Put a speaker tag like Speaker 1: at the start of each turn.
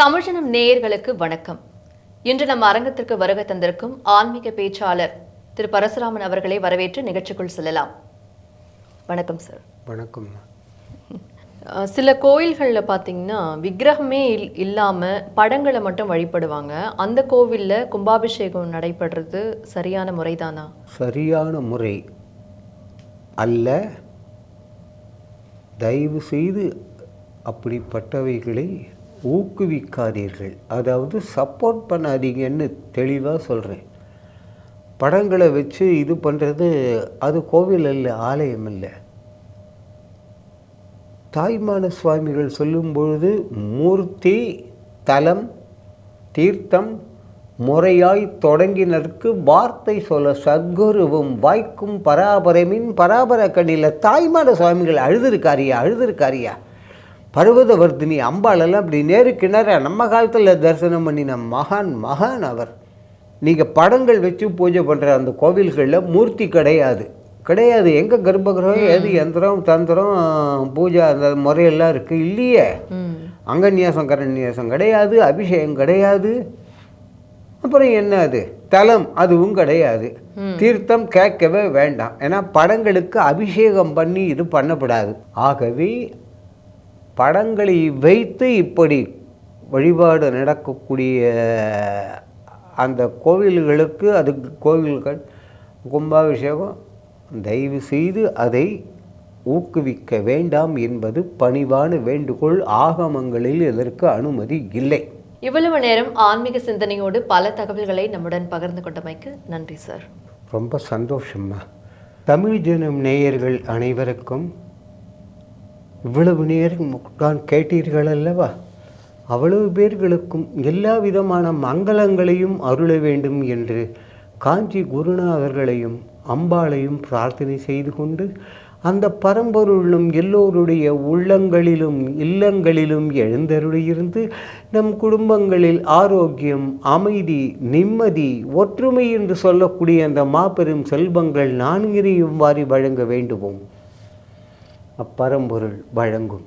Speaker 1: தமிழ்ஜனம் நேயர்களுக்கு வணக்கம். இன்று நம் அரங்கத்திற்கு வருகை தந்திருக்கும் ஆன்மீக பேச்சாளர் திரு பரசுராமன் அவர்களை வரவேற்று நிகழ்ச்சிக்குள் செல்லலாம். வணக்கம் சார்
Speaker 2: வணக்கம்.
Speaker 1: சில கோயில்களில் பார்த்தீங்கன்னா விக்கிரகமே இல் இல்லாமல் படங்களை மட்டும் வழிபடுவாங்க. அந்த கோவிலில் கும்பாபிஷேகம் நடைபெறுறது சரியான முறைதானா?
Speaker 2: சரியான முறை அல்ல. தயவு செய்து அப்படிப்பட்டவைகளை ஊக்குவிக்காதீர்கள். அதாவது சப்போர்ட் பண்ணாதீங்கன்னு தெளிவாக சொல்கிறேன் படங்களை வச்சு இது பண்ணுறது அது கோவில் இல்லை ஆலயம் இல்லை தாய்மான சுவாமிகள் சொல்லும்பொழுது மூர்த்தி தலம் தீர்த்தம் முறையாய் தொடங்கினருக்கு வார்த்தை சொல்ல சத்குருவும் வாய்க்கும் பராபரமின் பராபர கண்ணில் தாய்மான சுவாமிகள் அழுதுருக்காரியா அழுதுருக்காரியா? பர்வதவர்தினி அம்பாளெல்லாம் அப்படி நேரா நம்ம காலத்தில் தரிசனம் பண்ணின மகான் மகான் அவர். நீங்கள் படங்கள் வச்சு பூஜை பண்ணுற அந்த கோவில்களில் மூர்த்தி கிடையாது. கிடையாது. எங்கே கர்ப்பகிரகம் எது யந்திரம் தந்திரம் பூஜை அந்த முறையெல்லாம் இருக்குது இல்லையே. அங்கநியாசம் கரநியாசம் கிடையாது. அபிஷேகம் கிடையாது. அப்புறம் என்ன அது? தலம் அதுவும் கிடையாது. தீர்த்தம் கேட்கவே வேண்டாம். ஏன்னா படங்களுக்கு அபிஷேகம் பண்ணி இது பண்ணப்படாது. ஆகவே படங்களை வைத்து இப்படி வழிபாடு நடக்கக்கூடிய அந்த கோவில்களுக்கு அதுக்கு கோவில்கள் கும்பாபிஷேகம் தயவு செய்து அதை ஊக்குவிக்க வேண்டாம் என்பது பணிவான வேண்டுகோள். ஆகமங்களில் இதற்கு அனுமதி இல்லை.
Speaker 1: இவ்வளவு நேரம் ஆன்மீக சிந்தனையோடு பல தகவல்களை நம்முடன் பகிர்ந்து கொண்டமைக்கு நன்றி சார்.
Speaker 2: ரொம்ப சந்தோஷம்மா. தமிழ் ஜனம் நேயர்கள் அனைவருக்கும் இவ்வளவு நேரம் தான் கேட்டீர்கள் அல்லவா? அவ்வளவு பேர்களுக்கும் எல்லா விதமான மங்களங்களையும் அருள வேண்டும் என்று காஞ்சி குருநாதர்களையும் அம்பாளையும் பிரார்த்தனை செய்து கொண்டு அந்த பரம்பொருளும் எல்லோருடைய உள்ளங்களிலும் இல்லங்களிலும் எழுந்தருளியிருந்து நம் குடும்பங்களில் ஆரோக்கியம் அமைதி நிம்மதி ஒற்றுமை என்று சொல்லக்கூடிய அந்த மாபெரும் செல்வங்கள் நான்கினையும் வாரி வழங்க வேண்டுவோம். அப்பரம்பொருள் வழங்கும்.